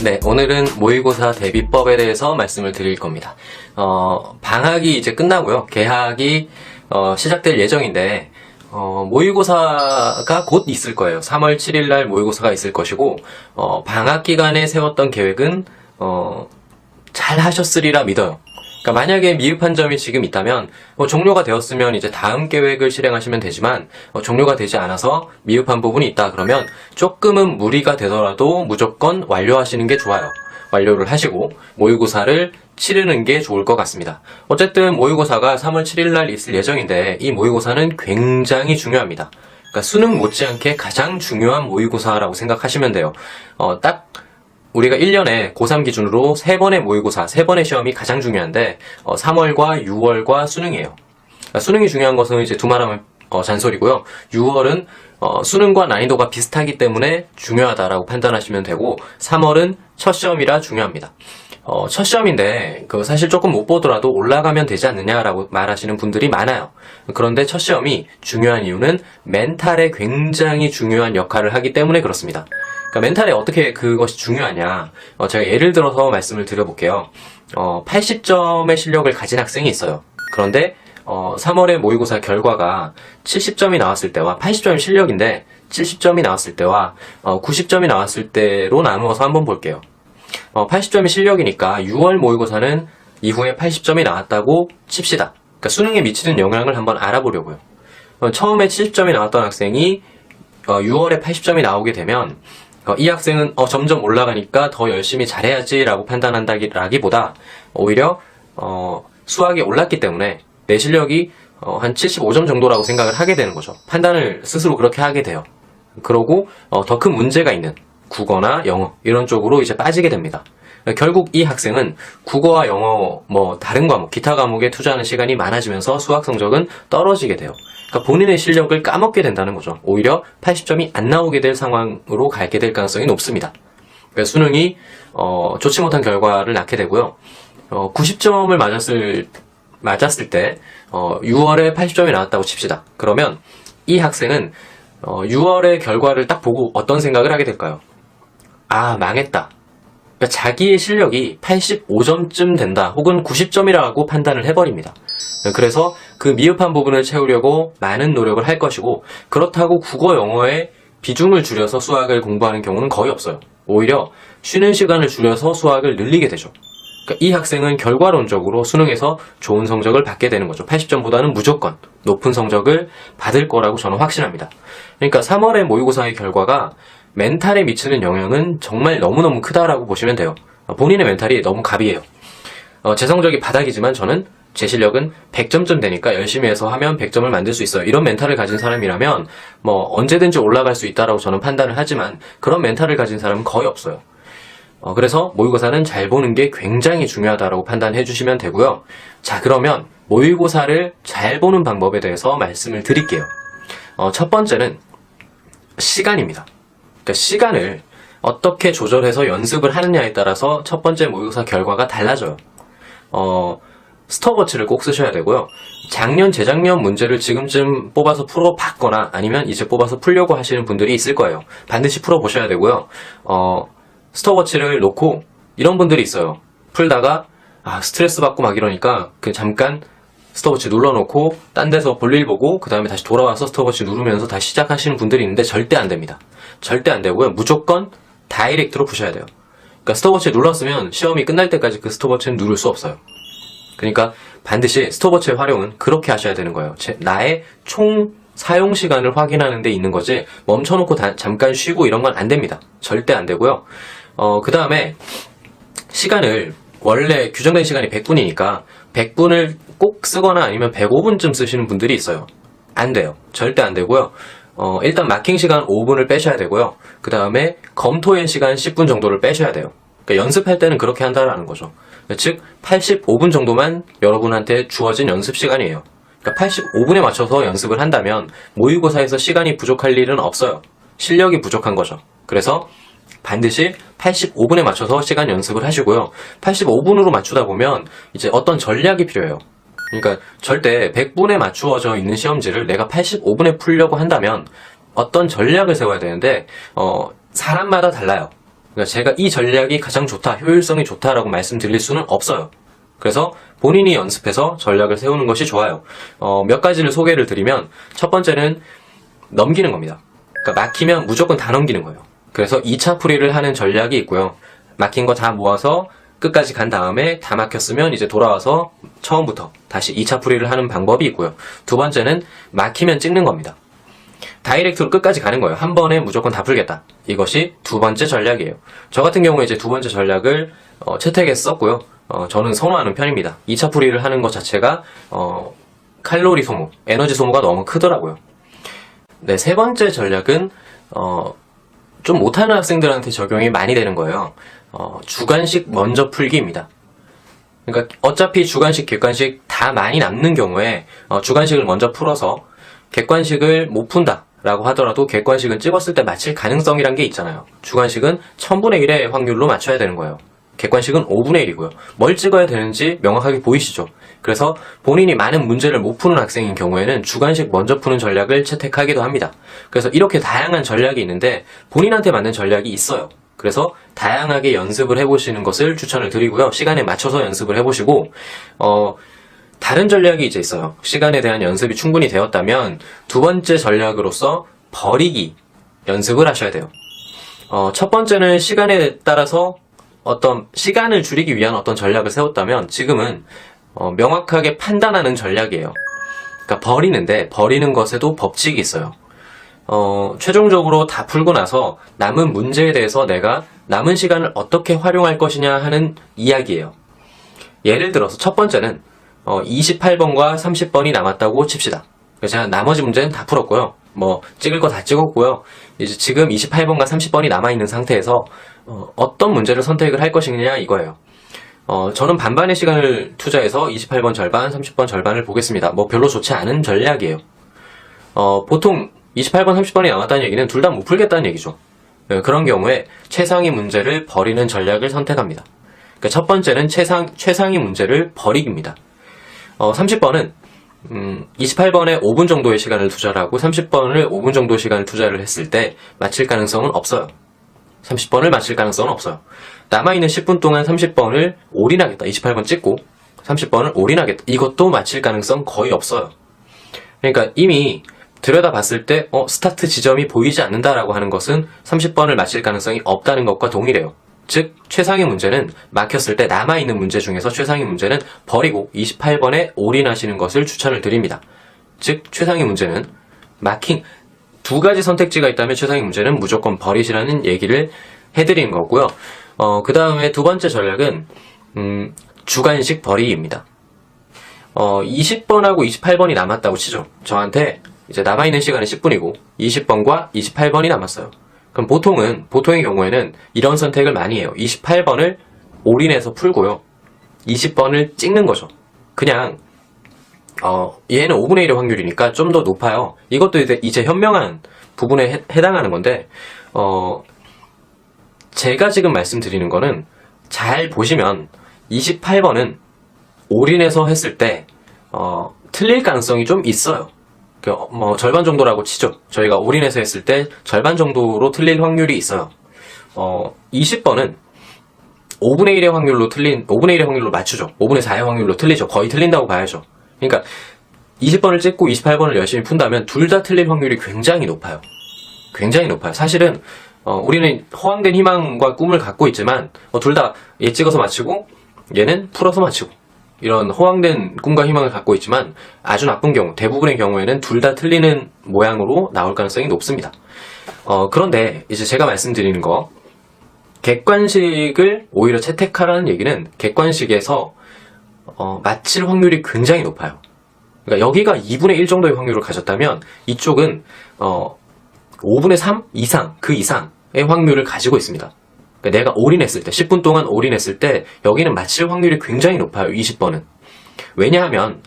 네, 오늘은 모의고사 대비법에 대해서 말씀을 드릴 겁니다. 어, 방학이 이제 끝나고요. 개학이 어, 시작될 예정인데 어, 모의고사가 곧 있을 거예요. 3월 7일 날 모의고사가 있을 것이고 어, 방학 기간에 세웠던 계획은 어, 잘 하셨으리라 믿어요. 그러니까 만약에 미흡한 점이 지금 있다면 뭐 종료가 되었으면 이제 다음 계획을 실행하시면 되지만 어, 종료가 되지 않아서 미흡한 부분이 있다 그러면 조금은 무리가 되더라도 무조건 완료하시는 게 좋아요. 완료를 하시고 모의고사를 치르는 게 좋을 것 같습니다. 어쨌든 모의고사가 3월 7일 날 있을 예정인데 이 모의고사는 굉장히 중요합니다. 그러니까 수능 못지않게 가장 중요한 모의고사라고 생각하시면 돼요. 어, 딱 우리가 1년에 고3 기준으로 3번의 모의고사, 3번의 시험이 가장 중요한데 어, 3월과 6월과 수능이에요. 그러니까 수능이 중요한 것은 이제 두말하면 어, 잔소리고요. 6월은 어, 수능과 난이도가 비슷하기 때문에 중요하다라고 판단하시면 되고 3월은 첫 시험이라 중요합니다. 어, 첫 시험인데 그 사실 조금 못 보더라도 올라가면 되지 않느냐라고 말하시는 분들이 많아요. 그런데 첫 시험이 중요한 이유는 멘탈에 굉장히 중요한 역할을 하기 때문에 그렇습니다. 그러니까 멘탈에 어떻게 그것이 중요하냐? 어, 제가 예를 들어서 말씀을 드려볼게요. 어, 80점의 실력을 가진 학생이 있어요. 그런데 어, 3월에 모의고사 결과가 70점이 나왔을 때와 80점이 실력인데 70점이 나왔을 때와 어, 90점이 나왔을 때로 나누어서 한번 볼게요. 어, 80점이 실력이니까 6월 모의고사는 이후에 80점이 나왔다고 칩시다. 그러니까 수능에 미치는 영향을 한번 알아보려고요. 어, 처음에 70점이 나왔던 학생이 어, 6월에 80점이 나오게 되면 어, 이 학생은 어, 점점 올라가니까 더 열심히 잘해야지라고 판단한다기보다 오히려 어, 수학이 올랐기 때문에 내 실력이 어, 한 75점 정도라고 생각을 하게 되는 거죠. 판단을 스스로 그렇게 하게 돼요. 그러고 더큰 문제가 있는 국어나 영어 이런 쪽으로 이제 빠지게 됩니다. 결국 이 학생은 국어와 영어 뭐 다른 과목 기타 과목에 투자하는 시간이 많아지면서 수학 성적은 떨어지게 돼요. 그러니까 본인의 실력을 까먹게 된다는 거죠. 오히려 80점이 안 나오게 될 상황으로 가게 될 가능성이 높습니다. 그러니까 수능이 어, 좋지 못한 결과를 낳게 되고요. 어, 90점을 맞았을 맞았을 때 어, 6월에 80점이 나왔다고 칩시다. 그러면 이 학생은 어, 6월의 결과를 딱 보고 어떤 생각을 하게 될까요? 아 망했다. 그러니까 자기의 실력이 85점쯤 된다 혹은 90점이라고 판단을 해버립니다. 그래서 그 미흡한 부분을 채우려고 많은 노력을 할 것이고 그렇다고 국어 영어에 비중을 줄여서 수학을 공부하는 경우는 거의 없어요. 오히려 쉬는 시간을 줄여서 수학을 늘리게 되죠. 그러니까 이 학생은 결과론적으로 수능에서 좋은 성적을 받게 되는 거죠. 80점보다는 무조건 높은 성적을 받을 거라고 저는 확신합니다. 그러니까 3월의 모의고사의 결과가 멘탈에 미치는 영향은 정말 너무너무 크다라고 보시면 돼요. 본인의 멘탈이 너무 갑이에요. 어, 제 성적이 바닥이지만 저는 제 실력은 100점쯤 되니까 열심히 해서 하면 100점을 만들 수 있어요. 이런 멘탈을 가진 사람이라면 뭐 언제든지 올라갈 수 있다라고 저는 판단을 하지만 그런 멘탈을 가진 사람은 거의 없어요. 어, 그래서 모의고사는 잘 보는 게 굉장히 중요하다라고 판단해 주시면 되고요. 자, 그러면 모의고사를 잘 보는 방법에 대해서 말씀을 드릴게요. 어, 첫 번째는 시간입니다. 그러니까 시간을 어떻게 조절해서 연습을 하느냐에 따라서 첫 번째 모의고사 결과가 달라져요. 어, 스톱워치를 꼭 쓰셔야 되고요. 작년, 재작년 문제를 지금쯤 뽑아서 풀어봤거나 아니면 이제 뽑아서 풀려고 하시는 분들이 있을 거예요. 반드시 풀어보셔야 되고요. 어, 스톱워치를 놓고 이런 분들이 있어요. 풀다가 아, 스트레스 받고 막 이러니까 그 잠깐 스톱워치 눌러놓고 딴 데서 볼일 보고 그 다음에 다시 돌아와서 스톱워치 누르면서 다시 시작하시는 분들이 있는데 절대 안 됩니다. 절대 안 되고요. 무조건 다이렉트로 푸셔야 돼요. 그러니까 스톱워치 눌렀으면 시험이 끝날 때까지 그 스톱워치는 누를 수 없어요. 그러니까 반드시 스톱워치의 활용은 그렇게 하셔야 되는 거예요. 제, 나의 총 사용 시간을 확인하는 데 있는 거지 멈춰놓고 다- 잠깐 쉬고 이런 건 안 됩니다. 절대 안 되고요. 어, 그 다음에 시간을 원래 규정된 시간이 100분이니까 100분을 꼭 쓰거나 아니면 105분쯤 쓰시는 분들이 있어요. 안 돼요. 절대 안 되고요. 어, 일단 마킹 시간 5분을 빼셔야 되고요. 그 다음에 검토의 시간 10분 정도를 빼셔야 돼요. 그러니까 연습할 때는 그렇게 한다라는 거죠. 즉 85분 정도만 여러분한테 주어진 연습 시간이에요. 그러니까 85분에 맞춰서 연습을 한다면 모의고사에서 시간이 부족할 일은 없어요. 실력이 부족한 거죠. 그래서 반드시 85분에 맞춰서 시간 연습을 하시고요. 85분으로 맞추다 보면 이제 어떤 전략이 필요해요. 그러니까 절대 100분에 맞추어져 있는 시험지를 내가 85분에 풀려고 한다면 어떤 전략을 세워야 되는데 어, 사람마다 달라요. 그러니까 제가 이 전략이 가장 좋다, 효율성이 좋다라고 말씀드릴 수는 없어요. 그래서 본인이 연습해서 전략을 세우는 것이 좋아요. 어, 몇 가지를 소개를 드리면 첫 번째는 넘기는 겁니다. 그러니까 막히면 무조건 다 넘기는 거예요. 그래서 2차 풀이를 하는 전략이 있고요. 막힌 거 다 모아서 끝까지 간 다음에 다 막혔으면 이제 돌아와서 처음부터 다시 2차 풀이를 하는 방법이 있고요. 두 번째는 막히면 찍는 겁니다. 다이렉트로 끝까지 가는 거예요. 한 번에 무조건 다 풀겠다. 이것이 두 번째 전략이에요. 저 같은 경우에 이제 두 번째 전략을 어, 채택에 썼고요. 어, 저는 선호하는 편입니다. 2차 풀이를 하는 것 자체가 어, 칼로리 소모, 에너지 소모가 너무 크더라고요. 네, 세 번째 전략은 어, 좀 못하는 학생들한테 적용이 많이 되는 거예요. 어, 주관식 먼저 풀기입니다. 그러니까 어차피 주관식, 객관식 다 많이 남는 경우에 어, 주관식을 먼저 풀어서 객관식을 못 푼다 라고 하더라도 객관식은 찍었을 때 맞힐 가능성이란 게 있잖아요. 주관식은 1000분의 1의 확률로 맞춰야 되는 거예요. 객관식은 5분의 1이고요. 뭘 찍어야 되는지 명확하게 보이시죠? 그래서 본인이 많은 문제를 못 푸는 학생인 경우에는 주관식 먼저 푸는 전략을 채택하기도 합니다. 그래서 이렇게 다양한 전략이 있는데 본인한테 맞는 전략이 있어요. 그래서 다양하게 연습을 해보시는 것을 추천을 드리고요. 시간에 맞춰서 연습을 해보시고, 어, 다른 전략이 이제 있어요. 시간에 대한 연습이 충분히 되었다면 두 번째 전략으로서 버리기 연습을 하셔야 돼요. 어, 첫 번째는 시간에 따라서 어떤 시간을 줄이기 위한 어떤 전략을 세웠다면 지금은 어, 명확하게 판단하는 전략이에요. 그러니까 버리는데 버리는 것에도 법칙이 있어요. 어, 최종적으로 다 풀고 나서 남은 문제에 대해서 내가 남은 시간을 어떻게 활용할 것이냐 하는 이야기예요. 예를 들어서 첫 번째는 어, 28번과 30번이 남았다고 칩시다. 그래서 나머지 문제는 다 풀었고요. 뭐 찍을 거 다 찍었고요. 이제 지금 28번과 30번이 남아 있는 상태에서 어, 떤 문제를 선택을 할 것이냐 이거예요. 어, 저는 반반의 시간을 투자해서 28번 절반, 30번 절반을 보겠습니다. 뭐 별로 좋지 않은 전략이에요. 어, 보통 28번, 30번이 남았다는 얘기는 둘 다 못 풀겠다는 얘기죠. 네, 그런 경우에 최상위 문제를 버리는 전략을 선택합니다. 그러니까 첫 번째는 최상, 최상위 문제를 버리기입니다. 어, 30번은 음, 28번에 5분 정도의 시간을 투자를 하고 30번을 5분 정도 시간을 투자를 했을 때 맞힐 가능성은 없어요. 30번을 맞힐 가능성은 없어요. 남아있는 10분 동안 30번을 올인하겠다. 28번 찍고 30번을 올인하겠다. 이것도 맞힐 가능성 거의 없어요. 그러니까 이미 들여다 봤을 때 어, 스타트 지점이 보이지 않는다라고 하는 것은 30번을 맞힐 가능성이 없다는 것과 동일해요. 즉 최상위 문제는 막혔을 때 남아있는 문제 중에서 최상위 문제는 버리고 28번에 올인하시는 것을 추천을 드립니다. 즉 최상위 문제는 막힌 두 가지 선택지가 있다면 최상위 문제는 무조건 버리시라는 얘기를 해드리는 거고요. 어, 그 다음에 두 번째 전략은 음, 주관식 버리기입니다. 어, 20번하고 28번이 남았다고 치죠. 저한테 이제 남아있는 시간은 10분이고 20번과 28번이 남았어요. 그럼 보통은 보통의 경우에는 이런 선택을 많이 해요. 28번을 올인해서 풀고요. 20번을 찍는 거죠. 그냥 어, 얘는 5분의 1의 확률이니까 좀 더 높아요. 이것도 이제, 이제 현명한 부분에 해, 해당하는 건데 어, 제가 지금 말씀드리는 거는 잘 보시면 28번은 올인해서 했을 때 어, 틀릴 가능성이 좀 있어요. 그, 뭐 절반 정도라고 치죠. 저희가 올인해서 했을 때 절반 정도로 틀릴 확률이 있어요. 어, 20번은 5분의 1의 확률로 틀린 5분의 1의 확률로 맞추죠. 5분의 4의 확률로 틀리죠. 거의 틀린다고 봐야죠. 그러니까 20번을 찍고 28번을 열심히 푼다면 둘 다 틀릴 확률이 굉장히 높아요. 굉장히 높아요. 사실은 어, 우리는 허황된 희망과 꿈을 갖고 있지만 어, 둘다 얘 찍어서 맞추고 얘는 풀어서 맞추고 이런 허황된 꿈과 희망을 갖고 있지만 아주 나쁜 경우, 대부분의 경우에는 둘 다 틀리는 모양으로 나올 가능성이 높습니다. 어, 그런데 이제 제가 말씀드리는 거, 객관식을 오히려 채택하라는 얘기는 객관식에서 어, 맞힐 확률이 굉장히 높아요. 그러니까 여기가 2분의 1 정도의 확률을 가졌다면 이쪽은 어, 5분의 3 이상, 그 이상의 확률을 가지고 있습니다. 그러니까 내가 올인했을 때, 10분 동안 올인했을 때 여기는 맞힐 확률이 굉장히 높아요. 20번은. 왜냐하면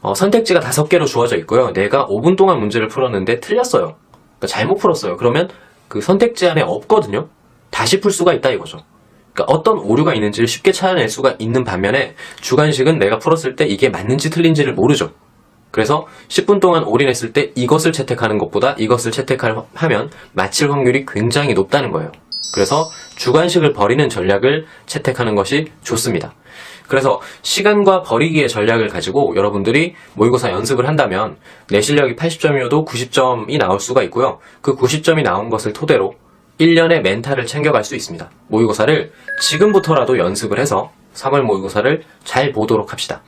어, 선택지가 5개로 주어져 있고요. 내가 5분 동안 문제를 풀었는데 틀렸어요. 그러니까 잘못 풀었어요. 그러면 그 선택지 안에 없거든요. 다시 풀 수가 있다 이거죠. 그러니까 어떤 오류가 있는지를 쉽게 찾아낼 수가 있는 반면에 주관식은 내가 풀었을 때 이게 맞는지 틀린지를 모르죠. 그래서 10분 동안 올인했을 때 이것을 채택하는 것보다 이것을 채택하면 맞힐 확률이 굉장히 높다는 거예요. 그래서 주관식을 버리는 전략을 채택하는 것이 좋습니다. 그래서 시간과 버리기의 전략을 가지고 여러분들이 모의고사 연습을 한다면 내 실력이 80점이어도 90점이 나올 수가 있고요. 그 90점이 나온 것을 토대로 1년의 멘탈을 챙겨갈 수 있습니다. 모의고사를 지금부터라도 연습을 해서 3월 모의고사를 잘 보도록 합시다.